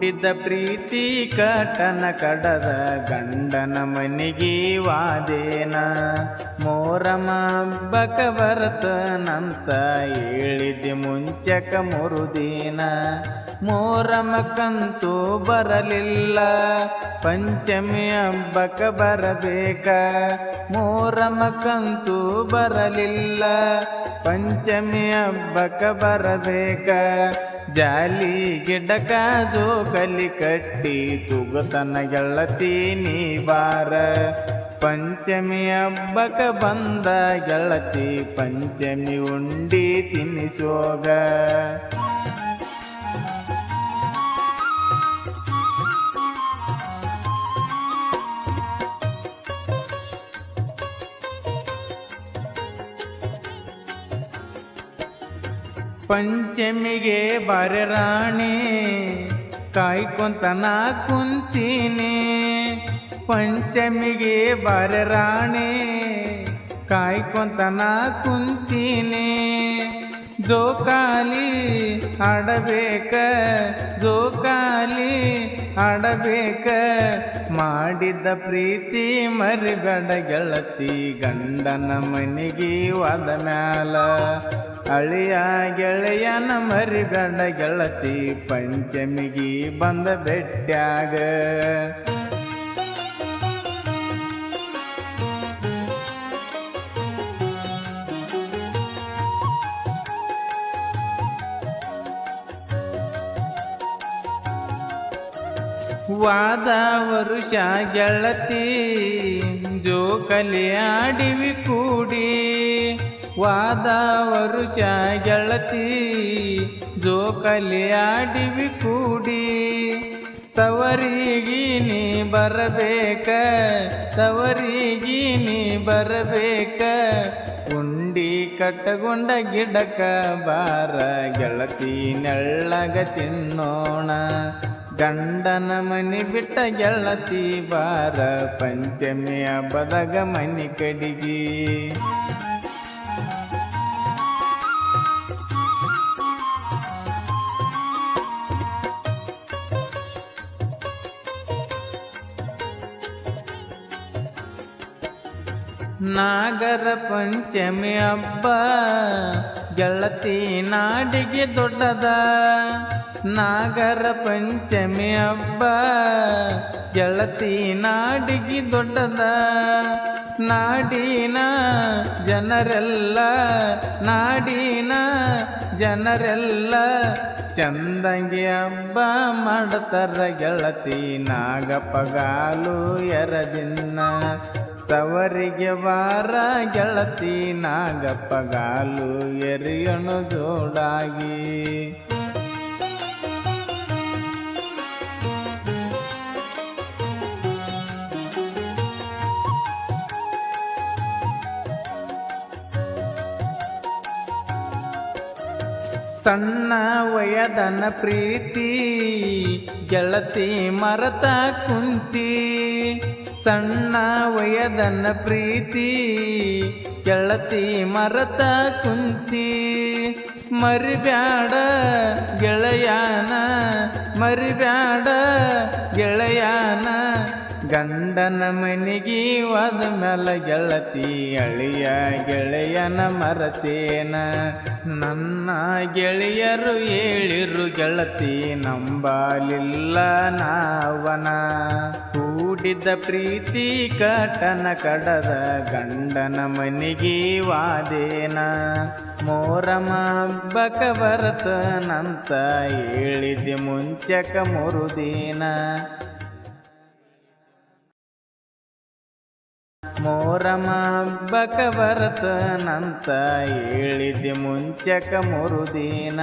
ಕೂಡಿದ್ದ ಪ್ರೀತಿ ಕಟನ ಕಡದ ಗಂಡನ ಮನಿಗೆ ವಾದೇನ. ಮೋರಮ ಹಬ್ಬಕ ಬರತನಂತ ಹೇಳಿದೆ ಮುಂಚಕ ಮುರುದೀನ. ಮೋರಮ ಕಂತು ಬರಲಿಲ್ಲ, ಪಂಚಮಿ ಹಬ್ಬಕ ಬರಬೇಕ. ಕಂತು ಬರಲಿಲ್ಲ, ಪಂಚಮಿ ಹಬ್ಬಕ ಬರಬೇಕ. ಜಾಲಿ ಗಿಡಕ ಜೋಕಲಿ ಕಟ್ಟಿ ತುಗತನ ಗೆಳತಿ ನೀ ಬಾರ. ಪಂಚಮಿ ಹಬ್ಬಕ ಬಂದ ಗೆಳತಿ ಪಂಚಮಿ ಉಂಡಿ ತಿನ್ನಿಸೋಗ ಪಂಚಮಿಗೆ ಬಾರೆ ರಾಣಿ ಕಾಯ್ಕೊಂತ ನಾ ಕುಂತೀನಿ. ಪಂಚಮಿಗೆ ಬಾರೆ ರಾಣಿ ಕಾಯ್ಕೊಂತ ನಾ ಕುಂತೀನಿ. ಜೋಕಾಲಿ ಆಡಬೇಕ ಜೋಕಾಲಿ ಆಡಬೇಕ ಮಾಡಿದ ಪ್ರೀತಿ ಮರಿಬೇಡ ಗೆಳತಿ, ಗಂಡನ ಮನಿಗೆ ವಾದ ಮ್ಯಾಲ. ಅಳಿಯ ಗೆಳೆಯನ ಮರಿಬೇಡ ಗೆಳತಿ, ಪಂಚಮಿಗೆ ಬಂದ ಬೆಟ್ಟ್ಯಾಗ ವಾದ ವರುಷ ಗೆಳತಿ, ಜೋಕಲಿ ಆಡಿವಿ ಕೂಡಿ. ವಾದ ವರುಷ ಗೆಳತಿ, ಜೋಕಲಿ ಆಡಿವಿ ಕೂಡಿ. ತವರಿಗಿ ನೀ ಬರಬೇಕ, ತವರಿಗಿ ನೀ ಬರಬೇಕ. ಉಂಡಿ ಕಟ್ಟಗೊಂಡ ಗಿಡಕ ಬಾರ ಗೆಳತಿ ನೆಳ್ಳಗ ತಿನ್ನೋಣ. ಗಂಡನ ಮನಿ ಬಿಟ್ಟ ಗೆಳತಿ ಬಾರ ಪಂಚಮಿಯ ಬದಗ ಮನಿ ಕಡಿಗಿ. ನಾಗರ ಪಂಚಮಿ ಹಬ್ಬ ಗೆಳತಿ ನಾಡಿಗೆ ದೊಡ್ಡದ ನಾಗರ ಪಂಚಮಿ ಹಬ್ಬ. ಗೆಳತಿ ನಾಡಿಗೆ ದೊಡ್ಡದ ನಾಡಿನ ಜನರೆಲ್ಲ ನಾಡಿನ ಜನರೆಲ್ಲ ಚಂದಂಗಿ ಹಬ್ಬ ಮಾಡ್ತಾರ ಗೆಳತಿ ನಾಗಪಗಾಲು ಎರದಿನ್ನ ತವರಿಗೆ ವಾರ ಗೆಳತಿ ನಾಗಪ್ಪಗಾಲು ಎರಿಯಣು ಜೋಡಾಗಿ. ಸಣ್ಣ ವಯದನ ಪ್ರೀತಿ ಗೆಳತಿ ಮರತ ಕುಂತಿ. ಸಣ್ಣ ವಯದನ್ನ ಪ್ರೀತಿ, ಗೆಳತಿ ಮರತ ಕುಂತಿ. ಮರಿಬ್ಯಾಡ ಗೆಳೆಯಾನ ಮರಿಬ್ಯಾಡ ಗೆಳೆಯಾನ. ಗಂಡನ ಮನಿಗೆ ಒದ ಮ್ಯಾಲ ಗೆಳತಿ, ಅಳಿಯ ಗೆಳೆಯನ ಮರತೇನ. ನನ್ನ ಗೆಳೆಯರು ಹೇಳಿರು, ಗೆಳತಿ ನಂಬಲಿಲ್ಲ ನಾವನ. ಕೂಡಿದ್ದ ಪ್ರೀತಿ ಕಟನ ಕಡದ ಗಂಡನ ಮನಿಗೆ ವಾದೇನ. ಮೋರಮ ಹಬ್ಬಕ ಬರತನಂತ ಹೇಳಿದೆ ಮುಂಚಕ ಮುರುದೇನ. ಮೋರಮ ಹಬ್ಬಕ ಬರತನಂತ ಹೇಳಿದೆ ಮುಂಚಕ ಮುರುದಿನ.